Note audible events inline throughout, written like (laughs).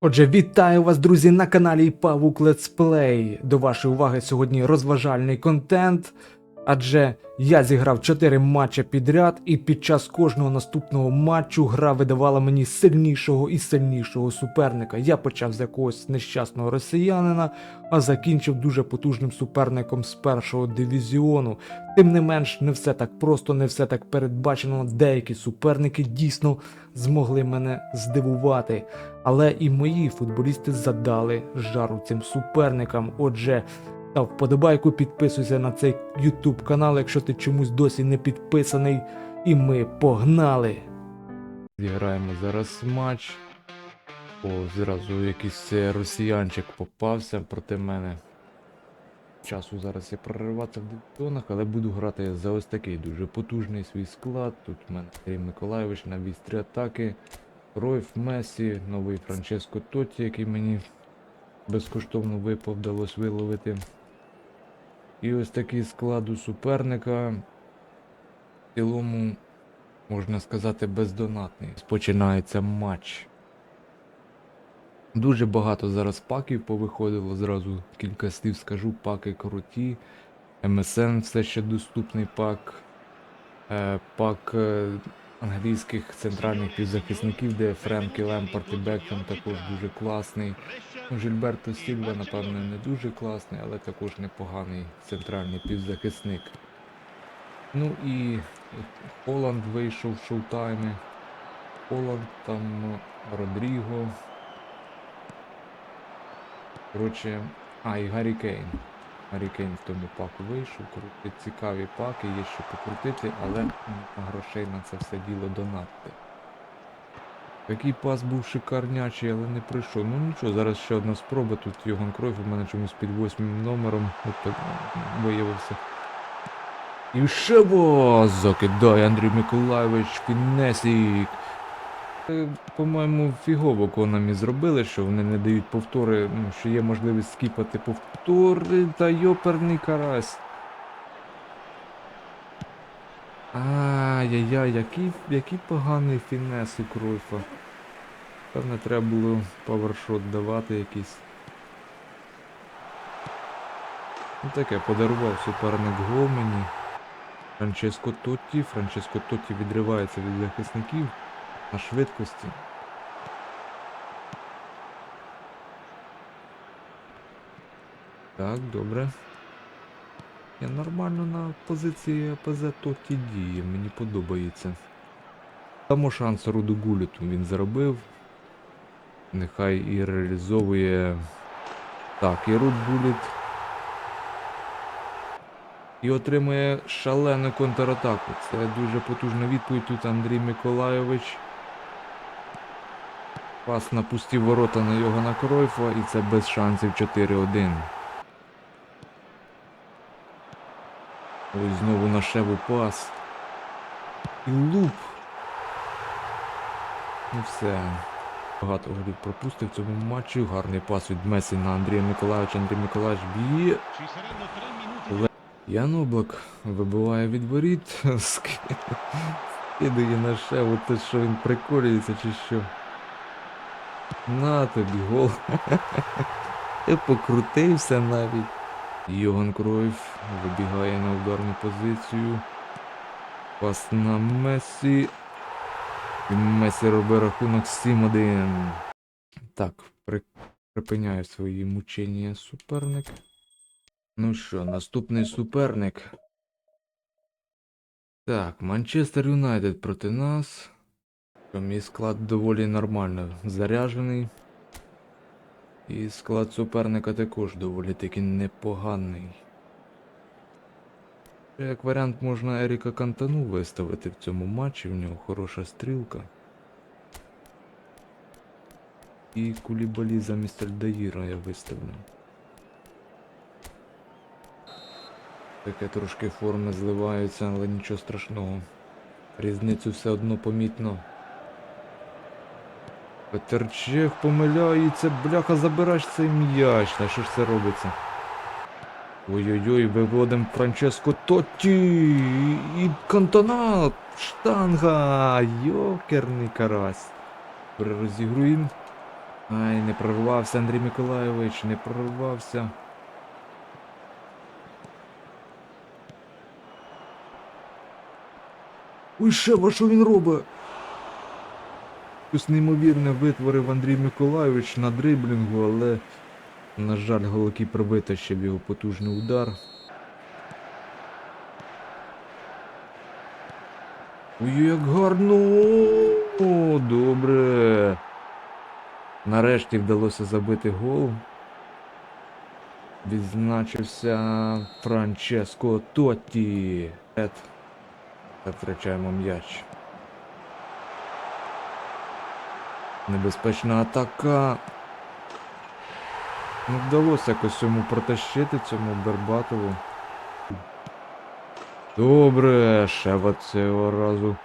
Отже, вітаю вас, друзі, на каналі Павук Летсплей. До вашої уваги сьогодні розважальний контент. Адже я зіграв 4 матчі підряд, і під час кожного наступного матчу гра видавала мені сильнішого і сильнішого суперника. Я почав з якогось нещасного росіянина, а закінчив дуже потужним суперником з першого дивізіону. Тим не менш, не все так просто, не все так передбачено. Деякі суперники дійсно змогли мене здивувати. Але і мої футболісти задали жару цим суперникам. Отже, та вподобайку підписуйся на цей YouTube канал, якщо ти чомусь досі не підписаний. І ми погнали! Зіграємо зараз матч. О, зразу якийсь е, росіянчик попався проти мене. Часу зараз я прориватися в дивізіонах, але буду грати за ось такий дуже потужний свій склад. Тут в мене Андрій Миколайович на вістрі атаки. Ройф Месі, новий Франческо Тотті, який мені безкоштовно випав, вдалося виловити. І ось такий склад у суперника. В цілому, можна сказати, бездонатний. Починається матч. Дуже багато зараз паків повиходило, зразу кілька слів скажу, паки круті. МСН все ще доступний пак. Е, пак е, англійських центральних півзахисників, де Френкі Лемпард і Бекхем також дуже класний. Ну, Жильберто Сільва, напевно, не дуже класний, але також непоганий центральний півзахисник. Ну і Холланд вийшов в шоутайми. Холланд, там Родріго. Коротше, а, і Гаррі Кейн. Гаррі Кейн в тому паку вийшов. Коротше, цікаві паки, є що покрутити, але грошей на це все діло донатити. Такий пас був шикарнячий, але не прийшов. Ну нічого, зараз ще одна спроба. Тут Йоган Кройф у мене чомусь під восьмим номером от так виявився. І Шево! Закидає Андрій Миколайович Фінесік. Е, По-моєму, фігово Конамі зробили, що вони не дають повтори, ну, що є можливість скіпати повтори та йоперний карась. Ай-яй-яй, який, який поганий фінес Кройфа. Певне, треба було павершот давати якийсь. Ну таке, подарував суперник гол мені. Франческо Тотті. Франческо Тотті відривається від захисників на швидкості. Так, добре. Я нормально на позиції АПЗ Тотті діє, мені подобається. Дамо шанс Руду Гуліту він заробив. Нехай і реалізовує. Так, і Руд Гуліт. І отримує шалену контратаку. Це дуже потужна відповідь. Тут Андрій Миколайович. Пас на ворота на Йогана Кройфа і це без шансів 4-1. Ось знову на шеву пас. І луп. Ну все. Багато голів пропустив в цьому матчі. Гарний пас від Месі на Андрія Миколаївича. Андрій Миколаївич б'є. Ян Облак вибиває від воріт. (laughs) Скидає на шеву, те що він приколюється чи що. На тобі гол. (laughs) Ти покрутився навіть. Йоган Кройф вибігає на ударну позицію. Пас на Месі. І Месі робить рахунок 7-1. Так, при... припиняє свої мучення суперник. Ну що, наступний суперник. Так, Манчестер Юнайтед проти нас. Мій склад доволі нормально заряджений. І склад суперника також доволі таки непоганий. Як варіант можна Еріка Кантану виставити в цьому матчі, в нього хороша стрілка. І Кулібалі замість Альдаїра я виставлю. Таке трошки форми зливаються, але нічого страшного. Різницю все одно помітно. Петерчех помиляється, бляха, забираєш цей м'яч. На що ж це робиться? Ой-ой-ой, виводимо Франческо Тотті і Кантона. Штанга. Йокерний карась. Перерозігруємо. Ай, не прорвався Андрій Миколайович, не прорвався. Ой, Шева, що він робить? Щось неймовірне витворив Андрій Миколайович на дриблінгу, але, на жаль, голокіпер витащив його потужний удар. Ой, як гарно! О, добре. Нарешті вдалося забити гол. Відзначився Франческо Тотті. Ет. Та втрачаємо м'яч. Небезпечна атака. Не вдалося якось йому протащити цьому Бербатову. Добре, Шева цього разу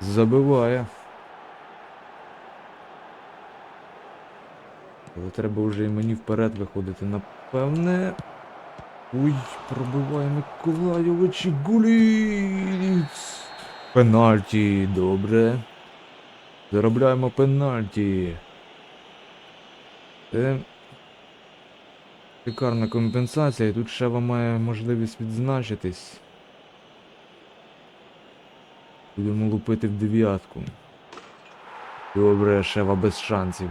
забиває. Але треба вже і мені вперед виходити, напевне. Ой, пробиває Миколайович і Гуліц. Пенальті, добре. Заробляємо пенальті. Це шикарна компенсація, тут Шева має можливість відзначитись. Будемо лупити в дев'ятку. Добре, Шева без шансів.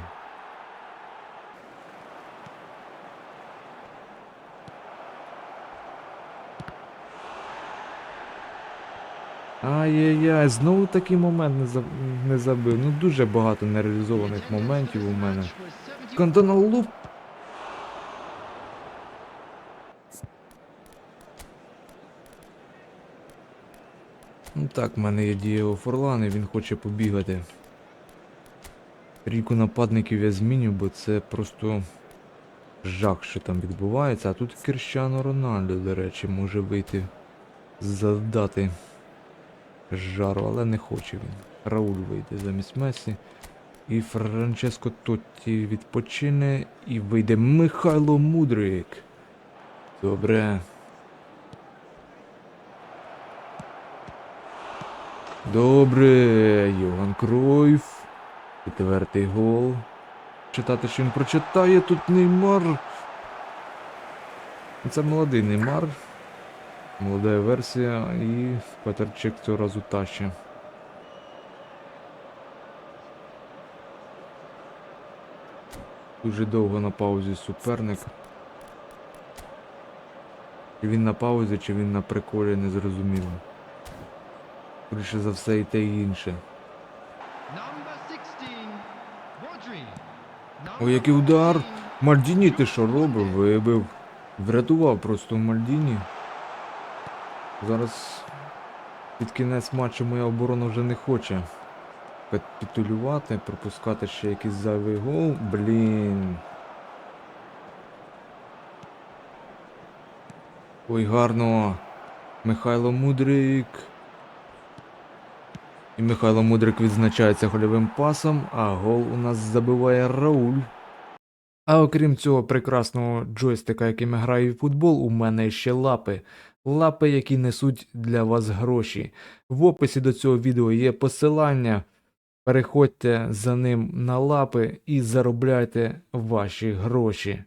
Ай-яй-яй, знову такий момент не, за... не забив. Ну дуже багато нереалізованих моментів у мене. Кантона луп. Ну так, в мене є Дієго Форлан і він хоче побігати. Ріку нападників я зміню, бо це просто жах, що там відбувається. А тут Кірщано Рональдо, до речі, може вийти завдати жару, але не хоче він. Рауль вийде замість Месі. І Франческо Тотті відпочине і вийде Михайло Мудрик. Добре. Добре, Йоган Кройф. Четвертий гол. Читати, що він прочитає тут Неймар. Це молодий Неймар. Молода версія і Петерчик цього разу тащить. Дуже довго на паузі суперник. Чи він на паузі, чи він на приколі, не зрозуміло. Скоріше за все і те і інше. Ой, який удар! Мальдіні ти що робив? Вибив. Врятував просто Мальдіні. Зараз під кінець матчу моя оборона вже не хоче капітулювати, пропускати ще якийсь зайвий гол. Блін. Ой, гарно. Михайло Мудрик. І Михайло Мудрик відзначається гольовим пасом, а гол у нас забиває Рауль. А окрім цього прекрасного джойстика, яким я граю в футбол, у мене ще лапи. Лапи, які несуть для вас гроші. В описі до цього відео є посилання. Переходьте за ним на лапи і заробляйте ваші гроші.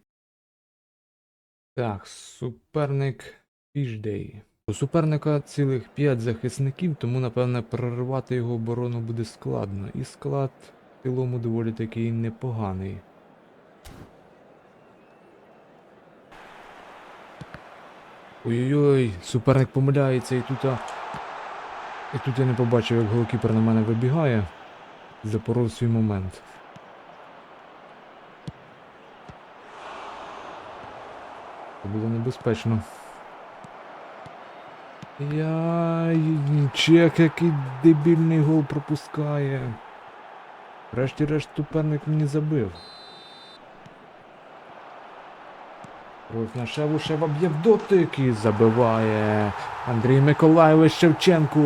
Так, суперник Фішдей. У суперника цілих 5 захисників, тому, напевне, прорвати його оборону буде складно. І склад в цілому доволі такий непоганий. Ой-ой-ой, суперник помиляється і тут. а, І тут я не побачив, як голкіпер на мене вибігає. Запоров свій момент. Це було небезпечно. Яй, чек, який дебільний гол пропускає. Врешті-решт суперник мені забив. На шеву шева б'є в дотик і забиває. Андрій Миколайович Шевченко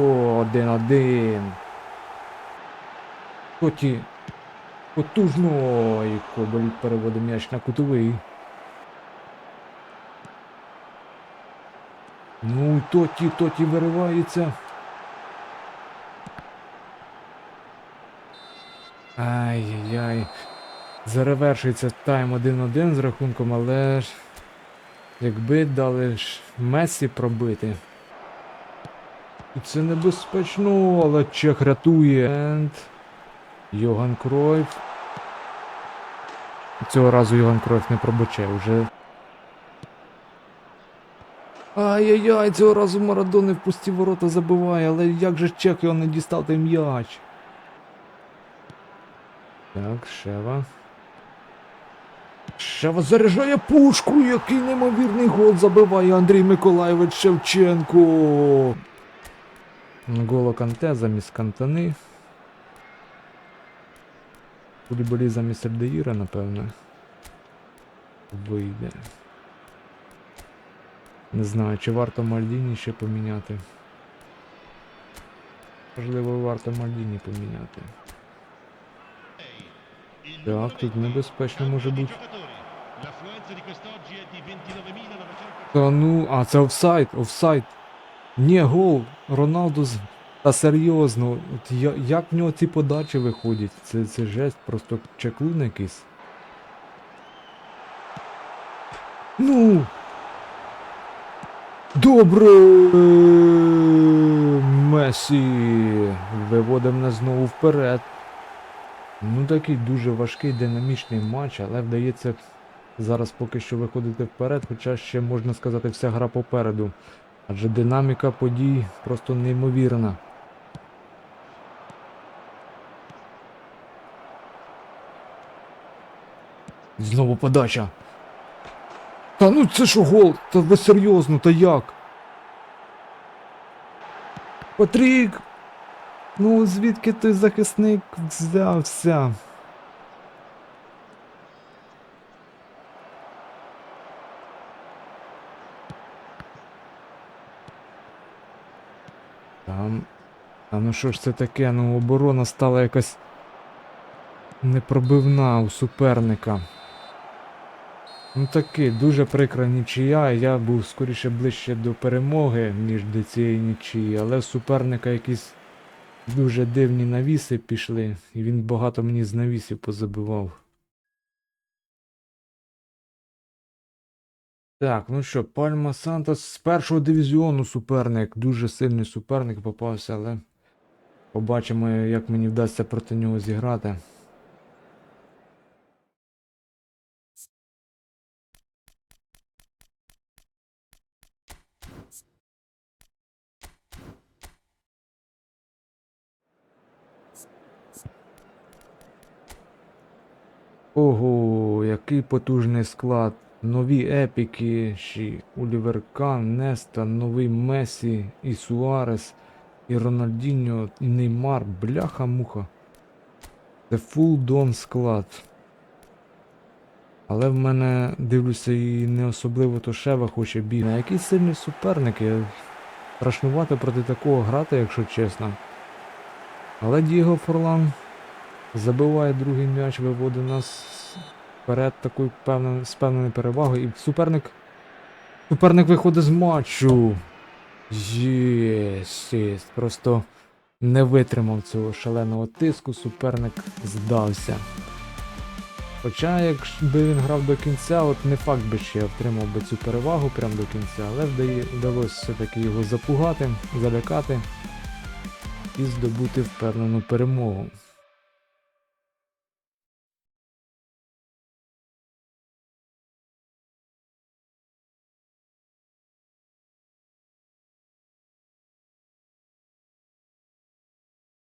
1-1. Тоті потужно і Кобель переводить м'яч на кутовий. Ну, Тоті, Тоті виривається. Ай-яй-яй. Заревершується тайм 1-1 з рахунком, але ж якби дали ж Месі пробити. І це небезпечно, але Чех рятує. Енд. Йоган Кройф. Цього разу Йоган Кройф не пробачає вже. Ай-яй-яй, цього разу Марадони в пусті ворота забиває, але як же ж Чех його не дістав той м'яч? Так, Шева. Шева заряджає пушку, який неймовірний гол забиває Андрій Миколаєвич Шевченко. Голо Канте замість Кантани. Кулібалі замість Альдеїра, напевно. Вийде. Не знаю, чи варто Мальдіні ще поміняти. Можливо, варто Мальдіні поміняти. Так, тут небезпечно може бути. L'affluenza di quest'oggi è di 29.900 Та ну, а це офсайд, офсайд. Ні, гол. Роналду з. Та серйозно, от я, як в нього ці подачі виходять? Це, це жесть, просто чеклун якийсь. Ну. Добре. Месі. Виводимо нас знову вперед. Ну такий дуже важкий динамічний матч, але вдається зараз поки що виходити вперед, хоча ще можна сказати вся гра попереду. Адже динаміка подій просто неймовірна. Знову подача. Та ну це що гол? Та ви серйозно, та як? Патрік! Ну звідки той захисник взявся? Там. А ну що ж це таке? Ну оборона стала якась непробивна у суперника. Ну таки, дуже прикра нічия. Я був скоріше ближче до перемоги, ніж до цієї нічиї, але в суперника якісь дуже дивні навіси пішли, і він багато мені з навісів позабивав. Так, ну що, Пальма Сантос з першого дивізіону суперник. Дуже сильний суперник попався, але побачимо, як мені вдасться проти нього зіграти. Ого, який потужний склад. Нові епіки, ще Олівер Неста, новий Месі, і Суарес, і Рональдіньо, і Неймар, бляха-муха. Це фул дон склад. Але в мене, дивлюся, і не особливо то Шева хоче бігати. Який сильний суперник. Я... Страшнувати проти такого грати, якщо чесно. Але Діго Форлан забиває другий м'яч, виводить нас вперед такою певною, з певною перевагою. І суперник. Суперник виходить з матчу. Єсть. Просто не витримав цього шаленого тиску, суперник здався. Хоча, якби він грав до кінця, от не факт би ще отримав би цю перевагу прямо до кінця, але вдалося все-таки його запугати, залякати і здобути впевнену перемогу.